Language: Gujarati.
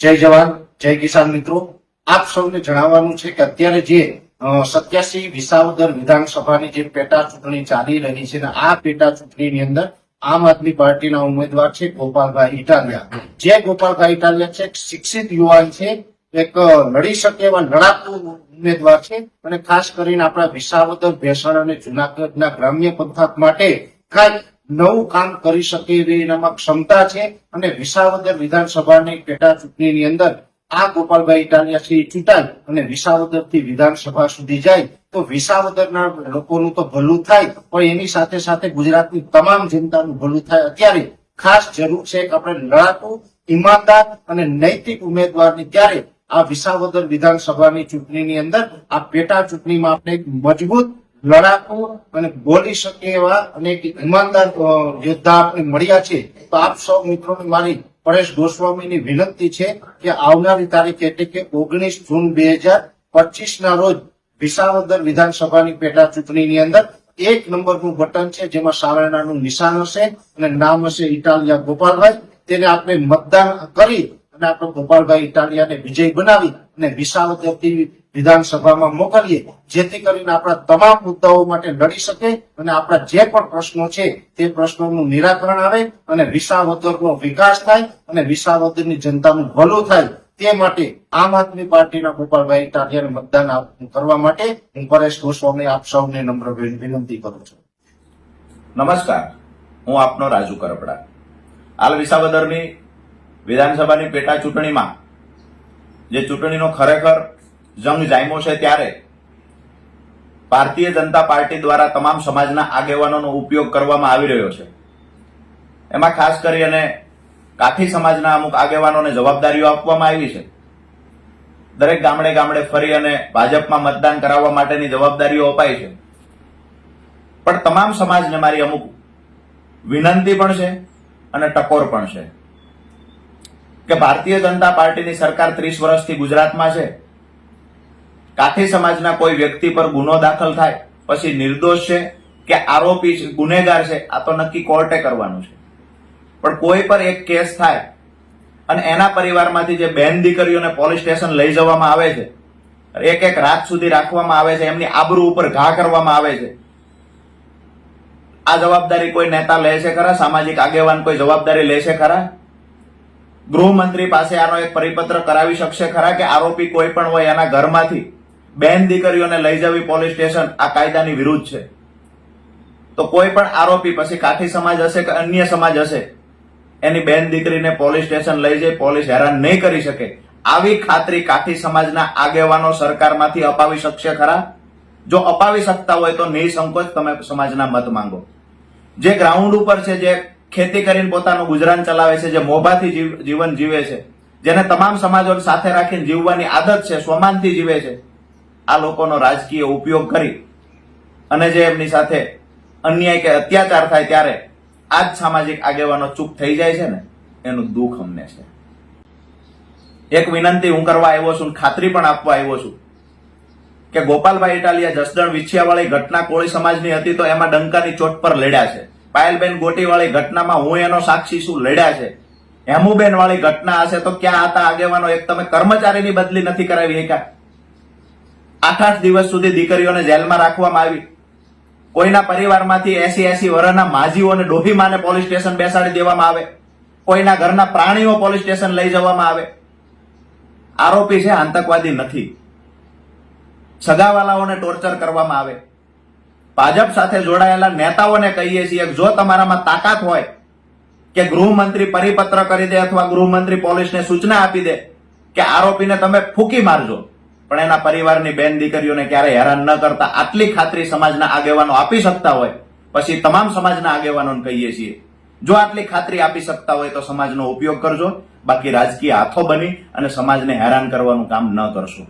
જય જવાન, જય કિસાન મિત્રો. આપ સૌને જણાવવાનું છે કે અત્યારે જે સત્યાસી વિસાવદર વિધાનસભાની જે પેટા ચૂંટણી ચાલી રહી છે આ પેટા ચૂંટણીની અંદર આમ આદમી પાર્ટીના ઉમેદવાર છે ગોપાલભાઈ ઇટાલિયા. જે ગોપાલભાઈ ઇટાલિયા છે શિક્ષિત યુવાન છે, એક લડી શકે એવા લડાકુ ઉમેદવાર છે અને ખાસ કરીને આપણા વિસાવદર, ભેસાણ અને જુનાગઢના ગ્રામ્ય પંથક માટે કાંઈક નવું કામ કરી શકે એવી એનામાં ક્ષમતા છે અને વિસાવદર વિધાનસભાની પેટા ચૂંટણીની અંદર આ ગોપાલભાઈ ઇટાલિયા છે ચૂંટાય અને વિસાવદરથી વિધાનસભા સુધી જાય, તો વિસાવદરના લોકોનું તો ભલું થાય, પણ એની સાથે સાથે ગુજરાતની તમામ જનતાનું ભલું થાય અત્યારે ખાસ જરૂર છે કે આપણે લડાકુ, ઈમાનદાર અને નૈતિક ઉમેદવારની ત્યારે આ વિસાવદર વિધાનસભાની ચૂંટણીની અંદર આ પેટા ચૂંટણીમાં આપણે મજબૂત લડાકુ અને બોલી શકે એવા અને ઈમાનદાર યોદ્ધા આપણે મળ્યા છે. તો આપ સૌ મિત્રોને મારી પરેશ ગોસ્વામીની વિનંતી છે કે આવનારી તારીખ એટલે કે ઓગણીસ જૂન બે હજાર પચીસ ના રોજ વિસાવદર વિધાનસભાની પેટા ચૂંટણીની અંદર એક નંબરનું બટન છે જેમાં સાવરણાનું નિશાન હશે અને નામ હશે ઇટાલિયા ગોપાલભાઈ. તેને આપણે મતદાન કરી અને આપણે ગોપાલભાઈ ઇટાલિયાને વિજય બનાવી અને વિસાવદરથી વિધાનસભામાં મોકલીએ, જેથી કરીને આપણા તમામ મુદ્દાઓ માટે લડી શકે અને આપણા જે પણ પ્રશ્નો છે, તે પ્રશ્નોનું નિરાકરણ આવે અને વિસાવદરનો વિકાસ થાય અને વિસાવદરની જનતાનું ભલું થાય, તે માટે આમ આદમી પાર્ટીના ગોપાલભાઈ ઇટાલિયાને મતદાન કરવા માટે હું પરેશ ગોસ્વામી આપ સૌને નમ્ર વિનંતી કરું છું. નમસ્કાર. હું આપનો રાજુ કરપડા. હાલ વિસાવદરની વિધાનસભાની પેટા ચૂંટણીમાં જે ચૂંટણીનો ખરેખર જંગ જામ્યો છે ત્યારે ભારતીય જનતા પાર્ટી દ્વારા તમામ સમાજના આગેવાનોનો ઉપયોગ કરવામાં આવી રહ્યો છે. એમાં ખાસ કરી અને કાઠી સમાજના અમુક આગેવાનોને જવાબદારીઓ આપવામાં આવી છે. દરેક ગામડે ગામડે ફરી અને ભાજપમાં મતદાન કરાવવા માટેની જવાબદારીઓ અપાઈ છે. પણ તમામ સમાજને મારી અમુક વિનંતી પણ છે અને ટકોર પણ છે. કે ભારતીય જનતા પાર્ટીની સરકાર ત્રીસ વર્ષથી ગુજરાતમાં છે? કાઠી સમાજના કોઈ વ્યક્તિ પર ગુનો દાખલ થાય, પછી નિર્દોષ છે કે આરોપી છે, ગુનેગાર છે, આ તો નક્કી કોર્ટે કરવાનું છે. પણ કોઈ પર એક કેસ થાય અને એના પરિવારમાંથી જે બેન દીકરીઓને પોલીસ સ્ટેશન લઈ જવામાં આવે છે, એક એક રાત સુધી રાખવામાં આવે છે, એમની આબરૂ ઉપર ઘા કરવામાં આવે છે. આ જવાબદારી કોઈ નેતા લે છે ખરા? સામાજિક આગેવાન કોઈ જવાબદારી લે છે ખરા? ગૃહમંત્રી પાસે આનો એક પરિપત્ર કરાવી શકશે ખરા કે આરોપી કોઈ પણ હોય એના ઘરમાંથી બેન દીકરીઓને લઈ જવી પોલીસ સ્ટેશન આ કાયદાની વિરુદ્ધ છે. તો કોઈ પણ આરોપી પછી કાઠી સમાજ હશે કે અન્ય સમાજ હશે, એની બેન દીકરીને પોલીસ સ્ટેશન લઈ જઈ, પોલીસ હેરાન નહીં કરી શકે. આવી ખાતરી કાઠી સમાજના આગેવાનો સરકારમાંથી અપાવી શકશે ખરા? જો અપાવી શકતા હોય તો નિસંકોચ તમે સમાજના મત માંગો. જે ગ્રાઉન્ડ ઉપર છે, જે ખેતી કરીને પોતાનું ગુજરાન ચલાવે છે, જે મોભાથી જીવ- જીવન જીવે છે. જેને તમામ સમાજો સાથે રાખીને જીવવાની આદત છે, સ્વમાનથી જીવે છે. આ લોકોનો રાજકીય ઉપયોગ કરી અને જે એમની સાથે અન્યાય કે અત્યાચાર થાય ત્યારે આ જ સામાજિક આગેવાનો ચૂપ થઈ જાય છે ને, એનું દુઃખ અમને છે. એક વિનંતી હું કરવા આવ્યો છું ખાતરી પણ આપવા આવ્યો છું કે ગોપાલભાઈ ઇટાલિયા જસદણ વિછિયાવાળી ઘટના કોળી સમાજની હતી તો એમાં ડંકાની ચોટ પર લડ્યા છે. પાયલબેન ગોટીવાળી ઘટનામાં હું એનો સાક્ષી શું લડ્યા છે. હેમુબેન વાળી ઘટના હશે તો ક્યાં હતા આગેવાનો? એક તમે કર્મચારીની બદલી નથી કરાવી એકા આઠ આઠ દિવસ સુધી દીકરીઓને જેલમાં રાખવામાં આવી. કોઈના પરિવારમાંથી એસી એસી વર્ષના માજીઓને ડોહીમાને પોલીસ સ્ટેશન બેસાડી દેવામાં આવે. કોઈના ઘરના પ્રાણીઓ પોલીસ સ્ટેશન લઈ જવામાં આવે. આરોપી છે, આતંકવાદી નથી. સગાવાલાઓને ટોર્ચર કરવામાં આવે. ભાજપ સાથે જોડાયેલા નેતાઓને કહીએ છીએ જો તમારામાં તાકાત હોય કે ગૃહમંત્રી પરિપત્ર કરી દે અથવા ગૃહમંત્રી પોલીસને સૂચના આપી દે કે આરોપીને તમે ફૂકી મારજો, પણ એના પરિવારની બેન દીકરીઓને ક્યારે હેરાન ન કરતા આટલી ખાતરી સમાજના આગેવાનો આપી શકતા હોય, પછી તમામ સમાજના આગેવાનોને કહીએ છીએ, જો આટલી ખાતરી આપી શકતા હોય તો સમાજનો ઉપયોગ કરજો, બાકી રાજકીય હાથો બની અને સમાજને હેરાન કરવાનું કામ ન કરશો.